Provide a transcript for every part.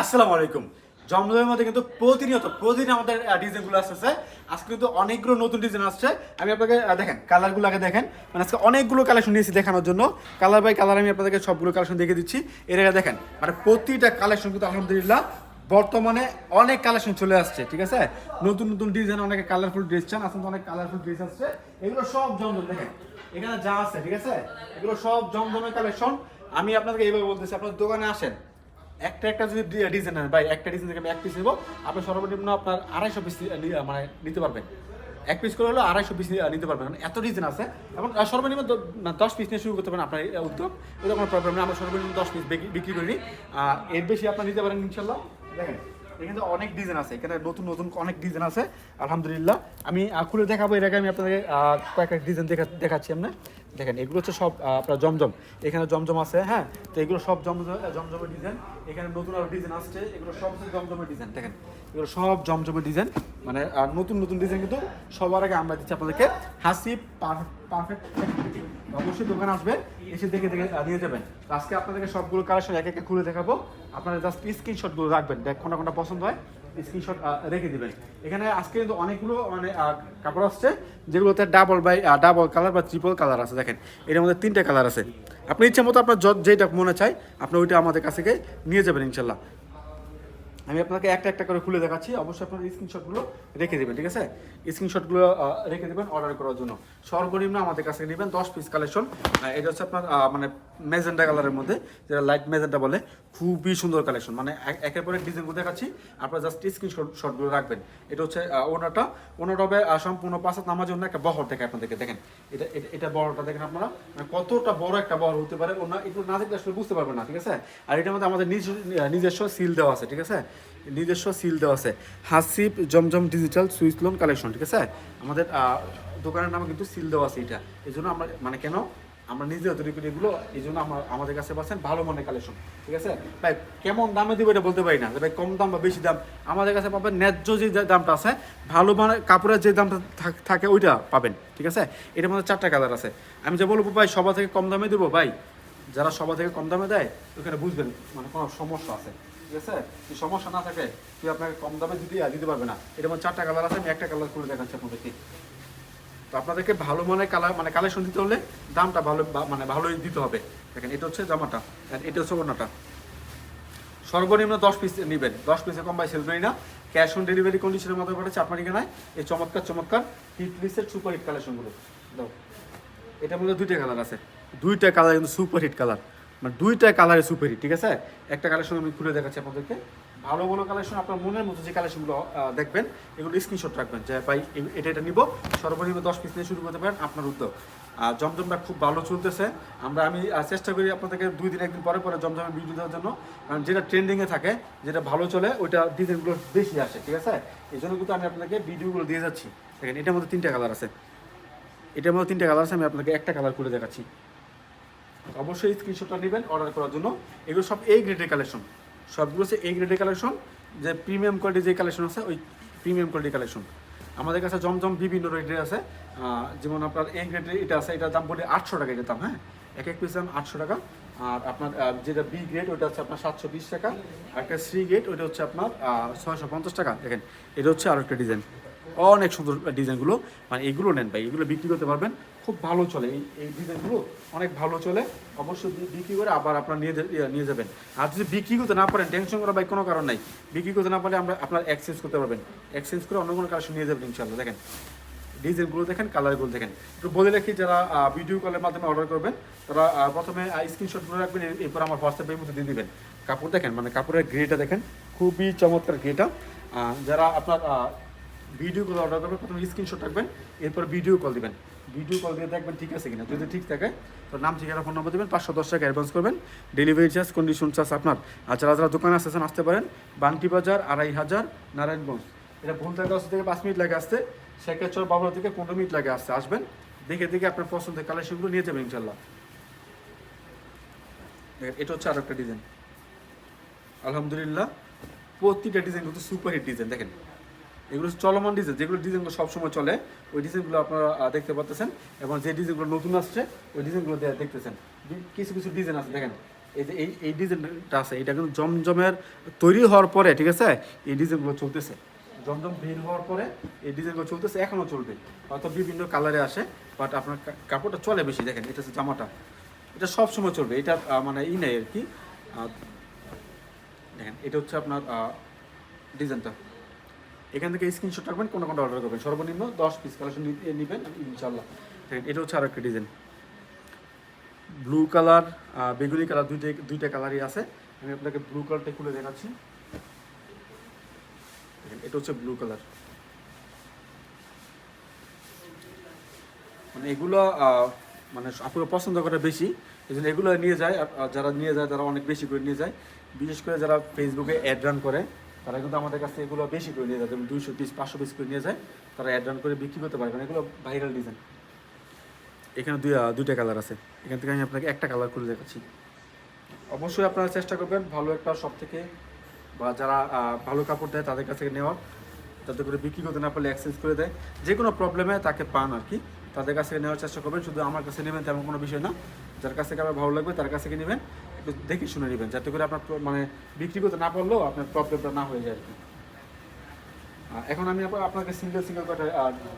আসসালামু আলাইকুম। জমজমের মধ্যে কিন্তু প্রতিনিয়ত, প্রতিদিন আমাদের ডিজাইনগুলো আসতেছে। আজকে কিন্তু অনেকগুলো নতুন ডিজাইন আসছে। আমি আপনাকে দেখেন, কালারগুলো আগে দেখেন। মানে আজকে অনেকগুলো কালেকশন নিয়েছি দেখানোর জন্য। কালার বাই কালার আমি আপনাদেরকে সবগুলো কালেকশন দেখে দিচ্ছি। এর আগে দেখেন মানে প্রতিটা কালেকশন কিন্তু আলহামদুলিল্লাহ বর্তমানে অনেক কালেকশন চলে আসছে, ঠিক আছে? নতুন নতুন ডিজাইন, অনেকে কালারফুল ড্রেস চান আসলে অনেক কালারফুল ড্রেস আসছে। এগুলো সব জমজম, দেখেন, এখানে যা আছে, ঠিক আছে? এগুলো সব জমজমের কালেকশন। আমি আপনাদেরকে এইভাবে বলতেছি, আপনার দোকানে আসেন একটা একটা যদি ডিজাইন ভাই, একটা ডিজাইন থেকে আমি এক পিস নেব, আপনি সর্বনিম্ন আপনার আড়াইশো পিস মানে নিতে পারবেন। এক পিস করে হলো আড়াইশো পিস নিতে পারবেন এত ডিজাইন আছে। এবং সর্বনিম্ন মানে দশ পিস নিয়ে শুরু করতে পারেন আপনার উদ্যোগ। ওটা কোনো প্রবলেম নেই আমরা সর্বনিম্ন দশ পিস বিক্রি করি এর বেশি আপনার নিতে পারেন, ইনশাল্লাহ। দেখেন, এখানে অনেক ডিজাইন আছে, এখানে নতুন নতুন অনেক ডিজাইন আছে, আলহামদুলিল্লাহ। আমি খুলে দেখাবো, এর আগে আমি আপনাদের কয়েকটা ডিজাইন দেখা দেখাচ্ছি আমরা। দেখেন, এগুলো হচ্ছে সব আপনার জমজম। এখানে জমজম আছে হ্যাঁ? তো এগুলো সব জমজম জমজমের ডিজাইন এখানে নতুন আরও ডিজাইন আসছে। এগুলো সব জমজমের ডিজাইন দেখেন? এগুলো সব জমজমের ডিজাইন মানে আর নতুন নতুন ডিজাইন কিন্তু সবার আগে আমরা দিচ্ছি আপনাদেরকে হাসি পারফেক্ট অবশ্যই দোকান আসবে, এসে দেখে দেখে নিয়ে যাবেন। আজকে আপনাদেরকে সবগুলো কালেকশন এক একে খুলে দেখাবো। আপনারা জাস্ট স্ক্রিনশটগুলো রাখবেন, দেখ কোনটা কোনটা পছন্দ হয়। স্ক্রিনশট রেখে দিবেন। এখানে আজকে কিন্তু অনেকগুলো মানে কাপড় আসছে, যেগুলোতে ডাবল বাই ডাবল কালার বা ট্রিপল কালার আছে, দেখেন। এর মধ্যে তিনটে কালার আছে। আপনি ইচ্ছা মতো আপনার যেটা মনে চায়, আপনি ওইটা আমাদের কাছ থেকে নিয়ে যাবেন, ইনশাল্লাহ। আমি আপনাকে একটা একটা করে খুলে দেখাচ্ছি। অবশ্যই আপনার স্ক্রিনশটগুলো রেখে দেবেন, ঠিক আছে? স্ক্রিনশটগুলো রেখে দেবেন অর্ডার করার জন্য। সর্বনিম্ন আমাদের কাছে নেবেন দশ পিস কালেকশন এটা হচ্ছে আপনার মানে মেজেন্ডা কালারের মধ্যে, যেটা লাইট মেজেন্ডা বলে, খুবই সুন্দর কালেকশন মানে এক- একের পর ডিজাইনগুলো দেখাচ্ছি, আপনার জাস্ট স্ক্রিনশট শটগুলো রাখবেন। এটা হচ্ছে ওনাটা। ওনাটা হবে সম্পূর্ণ পাঁচাত নামার জন্য একটা বহর দেখে আপনাদেরকে, দেখেন। এটা, এটা- বড়টা দেখেন আপনারা। মানে কতটা বড় একটা বহর হতে পারে, ওনা একটু না দেখলে আসলে বুঝতে পারবেন না, ঠিক আছে? আর এটার মধ্যে আমাদের নিজ নিজস্ব সিল দেওয়া আছে, ঠিক আছে? নিজস্ব সিল দেওয়া আছে। Hasib Zamzam digital switch loan collection ঠিক আছে? আমাদের দোকানের নামে কিন্তু সিল দেওয়া আছে এটা। এই জন্য আমরা মানে কেন? আমরা নিজে তৈরি করি এগুলো, এই জন্য আমরা, আমাদের কাছে পাচ্ছেন ভালো মানের কালেকশন ঠিক আছে? ভাই, কেমন দামে দিব এটা বলতে পারি না ভাই, কম দাম বা বেশি দাম, আমাদের কাছে পাবেন ন্যায্য যে যে দামটা আছে, ভালো মানের কাপড়ের যে দামটা থাকে ওইটা পাবেন, ঠিক আছে? এটার মধ্যে চারটা কালার আছে। আমি যে বলব, ভাই, সবার থেকে কম দামে দেবো, ভাই, যারা সবার থেকে কম দামে দেয়, ওখানে বুঝবেন মানে কোনো সমস্যা আছে। ঠিক আছে? যদি সমস্যা না থাকে, তুই আপনাকে কম দামে দিতে দিতে পারবে না। এটা আমার চারটা কালার আছে, আমি একটা কালার খুলে দেখাচ্ছি আপনাদেরকে। তো আপনাদেরকে ভালো মানের কালার মানে কালেকশন দিতে হলে দামটা ভালো মানে ভালোই দিতে হবে। দেখেন, এটা হচ্ছে জামাটা, আর এটা হচ্ছে ওনাটা সর্বনিম্ন দশ পিস নেবেন। দশ পিসে কম বাই সেল না। ক্যাশ অন ডেলিভারি কন্ডিশনের মধ্যে পাঠাচ্ছে আপনার ঠিকানায় এই চমৎকার চমৎকার হিট লিস্টের সুপার হিট কালেকশনগুলো দাও। এটা মধ্যে দুইটা কালার আছে। দুইটা কালার কিন্তু সুপার হিট কালার মানে দুইটা কালারে সুপার ঠিক আছে? একটা কালেকশন আমি খুলে দেখাচ্ছি আপনাদেরকে। ভালো ভালো কালেকশন আপনার মনের মতো যে কালেকশনগুলো দেখবেন, এগুলো স্ক্রিনশট রাখবেন যে, ভাই এটা এটা নিব। সর্বনিম্ন দশ পিস নিয়ে শুরু করতে পারেন আপনার উদ্যোগ। আর জমজমটা খুব ভালো চলতেছে। আমরা, আমি চেষ্টা করি আপনাদেরকে দুই দিন, একদিন পরে পরে জমজমের ভিডিও দেওয়ার জন্য। কারণ যেটা ট্রেন্ডিংয়ে থাকে, যেটা ভালো চলে, ওইটা ডিজাইনগুলো বেশি আসে, ঠিক আছে? এই জন্য কিন্তু আমি আপনাদেরকে ভিডিওগুলো দিয়ে যাচ্ছি। দেখেন, এটার মধ্যে তিনটা কালার আছে। এটার মধ্যে তিনটা কালার আছে, আমি আপনাকে একটা কালার করে দেখাচ্ছি। অবশ্যই স্ক্রিনশটটা নেবেন অর্ডার করার জন্য। এগুলো সব এই গ্রেডের কালেকশন সবগুলো হচ্ছে এই গ্রেডের কালেকশন যে প্রিমিয়াম কোয়ালিটির যে কালেকশন আছে, ওই প্রিমিয়াম কোয়ালিটির কালেকশন আমাদের কাছে জমজম বিভিন্ন রেটের আছে। যেমন আপনার এই গ্রেডের এটা আছে, এটার দাম বলে আটশো টাকা এটার দাম হ্যাঁ? এক এক পিস দাম আটশো টাকা। আর আপনার যেটা বি গ্রেড ওটা হচ্ছে আপনার সাতশো বিশ টাকা। আর একটা সি গ্রেড ওইটা হচ্ছে আপনার ছয়শো পঞ্চাশ টাকা। দেখেন, এটা হচ্ছে আরও একটা ডিজাইন অনেক সুন্দর ডিজাইনগুলো। মানে এগুলো নেন ভাই, এগুলো বিক্রি করতে পারবেন। খুব ভালো চলে এই এই ডিজাইনগুলো, অনেক ভালো চলে। অবশ্যই বিক্রি করে আবার আপনার নিয়ে নিয়ে যাবেন। আর যদি বিক্রি করতে না পারেন, টেনশন করা ভাই কোনো কারণ নাই। বিক্রি করতে না পারলে আমরা আপনার এক্সচেঞ্জ করতে পারবেন। এক্সচেঞ্জ করে অন্য কোনো কালেকশন নিয়ে যাবেন ইনশাল্লাহ দেখেন, ডিজাইনগুলো দেখেন কালারগুলো দেখেন। একটু বলে রাখি, যারা ভিডিও কলের মাধ্যমে অর্ডার করবেন, তারা প্রথমে স্ক্রিনশটগুলো রাখবেন এরপর আমার হোয়াটসঅ্যাপের মধ্যে দিয়ে দেবেন। কাপড় দেখেন মানে কাপড়ের গ্রেটা দেখেন, খুবই চমৎকার গ্রেটা যারা আপনার ভিডিও কল অর্ডার করবেন, প্রথমে স্ক্রিনশট রাখবেন, এরপর ভিডিও কল দিবেন। ভিডিও কল দিয়ে দেখবেন ঠিক আছে কিনা। যদি ঠিক থাকে, তো নাম, ঠিকানা ফোন নম্বর দেবেন, পাঁচশো দশ টাকা অ্যাডভান্স করবেন। ডেলিভারি চার্জ কন্ডিশন চার্জ আপনার। আর যারা যারা দোকানে আসতেছেন আসতে পারেন। বান্টি বাজার, আড়াই হাজার, নারায়ণগঞ্জ। এটা ভুল থাকে আসতে থেকে পাঁচ মিনিট লাগে আসতে। শেখাচর বাবুরা থেকে পনেরো মিনিট লাগে আসতে। আসবেন, দেখে দেখে আপনার পছন্দের কালেকশনগুলো নিয়ে যাবেন ইনশাল্লাহ এটা হচ্ছে আরও একটা ডিজাইন আলহামদুলিল্লাহ, প্রতিটা ডিজাইন কিন্তু সুপার হিট ডিজাইন দেখেন। এগুলো চলমান ডিজাইন যেগুলো ডিজাইনগুলো সবসময় চলে, ওই ডিজাইনগুলো আপনারা দেখতে পাচ্ছেন এবং যে ডিজাইনগুলো নতুন আসছে, ওই ডিজাইনগুলো দেখতেছেন। কিছু কিছু ডিজাইন আছে, দেখেন, এই যে এই এই ডিজাইনটা আছে, এটা কিন্তু জমজমের তৈরি হওয়ার পরে, ঠিক আছে, এই ডিজাইনগুলো চলতেছে। জমজম বের হওয়ার পরে, এই ডিজাইনগুলো চলতেছে এখনও চলবে। হয়তো বিভিন্ন কালারে আসে বাট আপনার কাপড়টা চলে বেশি, দেখেন, এটা হচ্ছে জামাটা। এটা সব সময় চলবে, এটা মানে ই নেই আর কি। দেখেন, এটা হচ্ছে আপনার ডিজাইনটা এখান থেকে স্ক্রিনশট রাখবেন, কোনো কোনো অর্ডার করবেন। সর্বনিম্ন দশ পিস কালেকশন নেবেন ইনশাল্লাহ এটা হচ্ছে আরও একটা ডিজাইন ব্লু কালার বেগুনি কালার দুইটা দুইটা কালারই আছে। আমি আপনাকে ব্লু কালারটা খুলে দেখাচ্ছি। এটা হচ্ছে ব্লু কালার মানে এগুলো মানে আপনারা পছন্দ করে বেশি এই জন্য এগুলো নিয়ে যায় যারা নিয়ে যায়, তারা অনেক বেশি করে নিয়ে যায়। বিশেষ করে যারা ফেসবুকে অ্যাড রান করে তারা কিন্তু আমাদের কাছে এগুলো বেশি করে নিয়ে যায়, যেমন দুইশো পিস পাঁচশো পিস করে নিয়ে যায়, তারা অ্যাড রান করে বিক্রি করতে পারে, কারণ এগুলো ভাইরাল ডিজাইন এখানে দুই দুইটা কালার আছে। এখান থেকে আমি আপনাকে একটা কালার করে দেখাচ্ছি। অবশ্যই আপনারা চেষ্টা করবেন ভালো একটা সব থেকে বা যারা ভালো কাপড় দেয় তাদের কাছ থেকে নেওয়ার যাতে করে বিক্রি করতে না পারলে এক্সচেঞ্জ করে দেয়। যে কোনো প্রবলেমে তাকে পান আর কি। তাদের কাছ থেকে নেওয়ার চেষ্টা করবেন, শুধু আমার কাছে নেবেন তেমন কোনো বিষয় না। যার কাছ থেকে আমার ভালো লাগবে তার কাছ থেকে নেবেন। একটু দেখে শুনে নেবেন, যাতে করে আপনার মানে বিক্রি করতে না পারলেও আপনার প্রবলেমটা না হয়ে যায় আর কি। এখন আমি আপনাকে সিঙ্গেল সিঙ্গেল কটা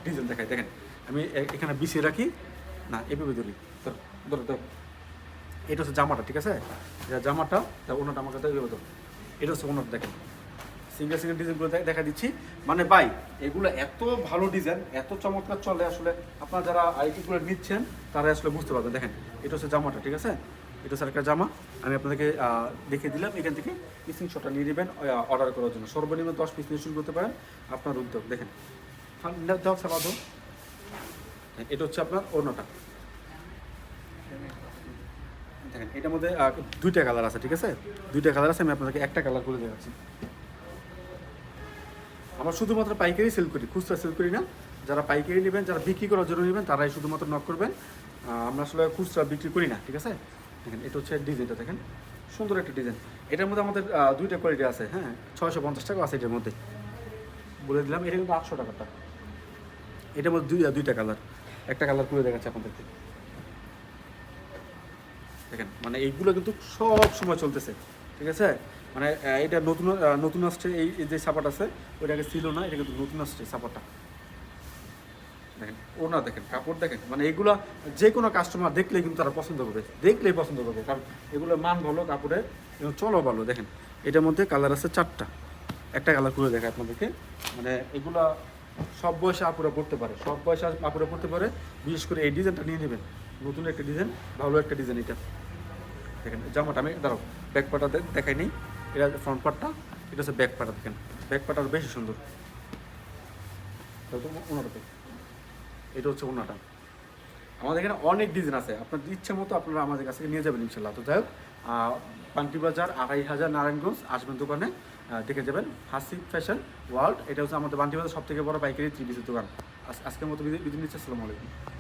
ডিজাইন দেখাই। দেখেন, আমি এখানে বিছিয়ে রাখি। না, এভাবে ধরি, ধরো ধরো। এটা হচ্ছে জামাটা, ঠিক আছে? জামাটা আমার কাছে এভাবে ধরো। এটা হচ্ছে অন্যটা দেখেন। সিঙ্গেল সিঙ্গেল ডিজাইনগুলো দেখা দিচ্ছি। মানে ভাই, এগুলো এত ভালো ডিজাইন এত চমৎকার চলে আসলে আপনারা যারা আইটিগুলো নিচ্ছেন, তারা আসলে বুঝতে পারবেন। দেখেন, এটা হচ্ছে জামাটা, ঠিক আছে? এটা স্যার একটা জামা আমি আপনাদেরকে দেখিয়ে দিলাম। এখান থেকে মিসিং স্ক্রিনশটটা নিয়ে নেবেন অর্ডার করার জন্য। সর্বনিম্ন দশ পিস নিয়ে শুরু করতে পারেন আপনার উদ্যোগ। দেখেন হ্যাঁ, না- দাও সাবা দাও এটা হচ্ছে আপনার অন্যটা দেখেন এটার মধ্যে দুইটা কালার আছে ঠিক আছে? দুইটা কালার আছে আমি আপনাদেরকে একটা কালার করে দেখাচ্ছি। আমরা শুধুমাত্র পাইকারি সেল করি খুচরা সেল করি না। যারা পাইকারি নেবেন যারা বিক্রি করার জন্য নেবেন তারাই শুধুমাত্র নক করবেন। আমরা আসলে খুচরা বিক্রি করি না ঠিক আছে? দেখেন, এটা হচ্ছে ডিজাইনটা দেখেন। সুন্দর একটা ডিজাইন। এটার মধ্যে আমাদের দুইটা কোয়ালিটি আছে হ্যাঁ? ছয়শো পঞ্চাশ টাকা আছে এটার মধ্যে। বলে দিলাম, এটা কিন্তু আটশো টাকাটা এটার মধ্যে দুই, দুইটা কালার একটা কালার করে দেখাচ্ছে আপনাদেরকে। দেখেন মানে এইগুলো কিন্তু সব সময় চলতেছে, ঠিক আছে? মানে এটা নতুন নতুন আসছে, এই যে সাপাট আছে ওইটা আগে ছিল না, এটা কিন্তু নতুন আসছে সাপাটটা দেখেন ওনা দেখেন, কাপড় দেখেন মানে এগুলো যে কোনো কাস্টমার দেখলেই কিন্তু তারা পছন্দ করবে, দেখলেই পছন্দ করবে, কারণ এগুলো মান ভালো কাপড়ের এবং চলো ভালো, দেখেন। এটার মধ্যে কালার আছে চারটা। একটা কালার করে দেখায় আপনাদেরকে। মানে এগুলা সব বয়সে আপুরা পড়তে পারে, সব বয়সে আপুরা পড়তে পারে, বিশেষ করে এই ডিজাইনটা নিয়ে নেবেন। নতুন একটা ডিজাইন ভালো একটা ডিজাইন এটা। দেখেন জামাটা আমি, দাঁড়াও ব্যাক পাটা দেখাই নেই। এটা ফ্রন্ট পার্টটা এটা হচ্ছে ব্যাক পাটা দেখেন। ব্যাক পাটা বেশি সুন্দর। ওনাটা এটা হচ্ছে ওনাটা। আমাদের এখানে অনেক ডিজাইন আছে। আপনার ইচ্ছে মতো আপনারা আমাদের কাছ থেকে নিয়ে যাবেন ইনশাল্লাহ তো যাই হোক পান্টি বাজার আড়াই হাজার নারায়ণগঞ্জ, আসবেন দোকানে দেখে যাবেন। হাসিব ফ্যাশন ওয়ার্ল্ড, এটা হচ্ছে আমাদের বান্টি বাজার সব থেকে বড় পাইকারি থ্রি দোকান। আজ- আজকের মতো বিদিন নিচ্ছে। আসসালামু আলাইকুম।